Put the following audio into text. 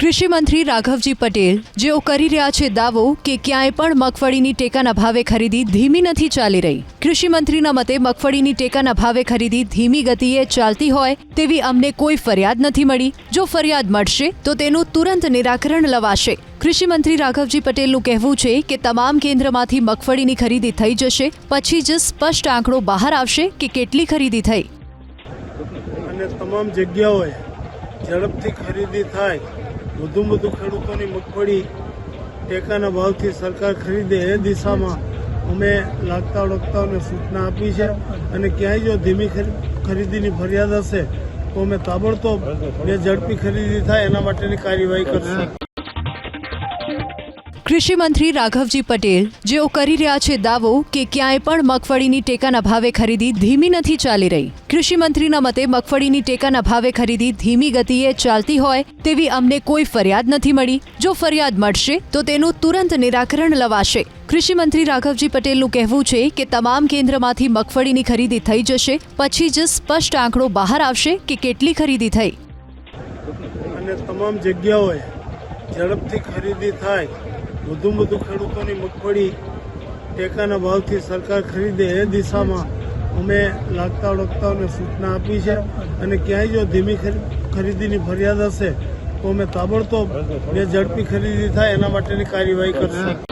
કૃષિ મંત્રી રાઘવજી પટેલ, જેઓ કરી રહ્યા છે દાવો કે ક્યાંય પણ મગફળીની ટેકાના ભાવે ખરીદી ધીમી નથી ચાલી રહી. કૃષિ મંત્રીના મતે મગફળીની ટેકાના ભાવે ખરીદી ધીમી ગતિએ ચાલતી હોય તેવી અમને કોઈ ફરિયાદ નથી મળી. જો ફરિયાદ મળશે, તો તેનું તુરંત નિરાકરણ લવાશે. કૃષિ મંત્રી રાઘવજી પટેલનું કહેવું છે કે તમામ કેન્દ્રમાંથી મગફળીની ખરીદી થઈ જશે, પછી જ સ્પષ્ટ આંકડો બહાર આવશે કે કેટલી ખરીદી થઈ. અને તમામ જગ્યાઓએ ઝડપથી ખરીદી થાય વધુ વધુ ખેડૂતોની મગફળી ટેકાના ભાવથી સરકાર ખરીદે એ દિશામાં અમે લાગતા વળગતાઓને સૂચના આપી છે. અને ક્યાંય જો ધીમી ખરી- ખરીદીની ફરિયાદ હશે, તો અમે તાબડતોબ જે ઝડપી ખરીદી થાય એના માટેની કાર્યવાહી કરશું. કૃષિ મંત્રી રાઘવજી પટેલ, જેઓ કરી રહ્યા છે દાવો કે ક્યાંય પણ મગફળીની ટેકાના ભાવે ખરીદી ધીમી નથી ચાલી રહી. કૃષિ મંત્રીના મતે મગફળીની ટેકાના ભાવે ખરીદી ધીમી ગતિએ ચાલતી હોય તેવી અમને કોઈ ફરિયાદ નથી મળી. જો ફરિયાદ મળશે, તો તેનું તુરંત નિરાકરણ લવાશે. કૃષિ મંત્રી રાઘવજી પટેલનું કહેવું છે કે તમામ કેન્દ્રમાંથી મગફળીની ખરીદી થઈ જશે, પછી જ સ્પષ્ટ આંકડો બહાર આવશે કે કેટલી ખરીદી થઈ. અને તમામ જગ્યાઓએ ઝડપથી ખરીદી થાય વધુ વધુ ખેડૂતોની મગફળી ટેકાના ભાવથી સરકાર ખરીદે એ દિશામાં અમે લાગતા વળગતાઓને સૂચના આપી છે. અને ક્યાંય જો ધીમી ખરી- ખરીદીની ફરિયાદ હશે, તો અમે તાબડતોબ જે ઝડપી ખરીદી થાય એના માટેની કાર્યવાહી કરશું.